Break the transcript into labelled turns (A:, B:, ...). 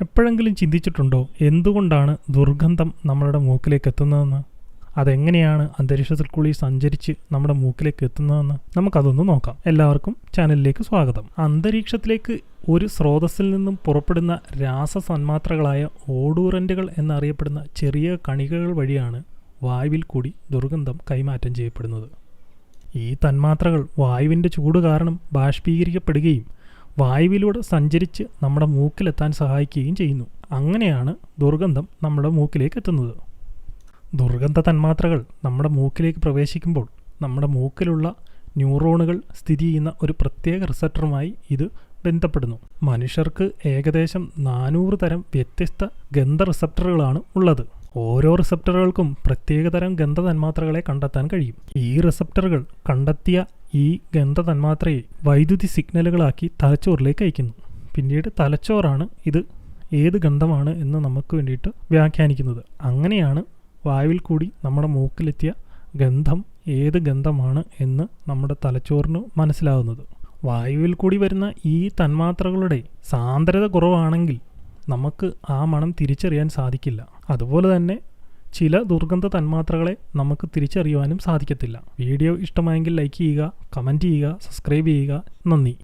A: എപ്പോഴെങ്കിലും ചിന്തിച്ചിട്ടുണ്ടോ? എന്തുകൊണ്ടാണ് ദുർഗന്ധം നമ്മളുടെ മൂക്കിലേക്ക് എത്തുന്നതെന്ന്? അതെങ്ങനെയാണ് അന്തരീക്ഷത്തിൽ കൂടി സഞ്ചരിച്ച് നമ്മുടെ മൂക്കിലേക്ക് എത്തുന്നതെന്ന്? നമുക്കതൊന്ന് നോക്കാം. എല്ലാവർക്കും ചാനലിലേക്ക് സ്വാഗതം. അന്തരീക്ഷത്തിലേക്ക് ഒരു സ്രോതസ്സിൽ നിന്നും പുറപ്പെടുന്ന രാസസന്മാത്രകളായ ഓഡൂറന്റുകൾ എന്നറിയപ്പെടുന്ന ചെറിയ കണികകൾ വഴിയാണ് വായുവിൽ കൂടി ദുർഗന്ധം കൈമാറ്റം ചെയ്യപ്പെടുന്നത്. ഈ തന്മാത്രകൾ വായുവിന്റെ ചൂട് കാരണം ബാഷ്പീകരിക്കപ്പെടുകയും വായുവിലൂടെ സഞ്ചരിച്ച് നമ്മുടെ മൂക്കിലെത്താൻ സഹായിക്കുകയും ചെയ്യുന്നു. അങ്ങനെയാണ് ദുർഗന്ധം നമ്മുടെ മൂക്കിലേക്ക് എത്തുന്നത്. ദുർഗന്ധ തന്മാത്രകൾ നമ്മുടെ മൂക്കിലേക്ക് പ്രവേശിക്കുമ്പോൾ നമ്മുടെ മൂക്കിലുള്ള ന്യൂറോണുകൾ സ്ഥിതി ചെയ്യുന്ന ഒരു പ്രത്യേക റിസപ്റ്ററുമായി ഇത് ബന്ധപ്പെടുന്നു. മനുഷ്യർക്ക് ഏകദേശം നാനൂറ് തരം വ്യത്യസ്ത ഗന്ധ റിസപ്റ്ററുകളാണ് ഉള്ളത്. ഓരോ റിസപ്റ്ററുകൾക്കും പ്രത്യേകതരം ഗന്ധ തന്മാത്രകളെ കണ്ടെത്താൻ കഴിയും. ഈ റിസപ്റ്ററുകൾ കണ്ടെത്തിയ ഈ ഗന്ധ തന്മാത്രയെ വൈദ്യുതി സിഗ്നലുകളാക്കി തലച്ചോറിലേക്ക് അയക്കുന്നു പിന്നീട് തലച്ചോറാണ് ഇത് ഏത് ഗന്ധമാണ് എന്ന് നമുക്ക് വേണ്ടിയിട്ട് വ്യാഖ്യാനിക്കുന്നത്. അങ്ങനെയാണ് വായുവിൽ കൂടി നമ്മുടെ മൂക്കിലെത്തിയ ഗന്ധം ഏത് ഗന്ധമാണ് എന്ന് നമ്മുടെ തലച്ചോറിന് മനസ്സിലാവുന്നത്. വായുവിൽ കൂടി വരുന്ന ഈ തന്മാത്രകളുടെ സാന്ദ്രത കുറവാണെങ്കിൽ നമുക്ക് ആ മണം തിരിച്ചറിയാൻ സാധിക്കില്ല. അതുപോലെ തന്നെ ചില ദുർഗന്ധ തന്മാത്രകളെ നമുക്ക് തിരിച്ചറിയുവാനും സാധിക്കത്തില്ല. വീഡിയോ ഇഷ്ടമായെങ്കിൽ ലൈക്ക് ചെയ്യുക കമന്റ് ചെയ്യുക സബ്സ്ക്രൈബ് ചെയ്യുക. നന്ദി.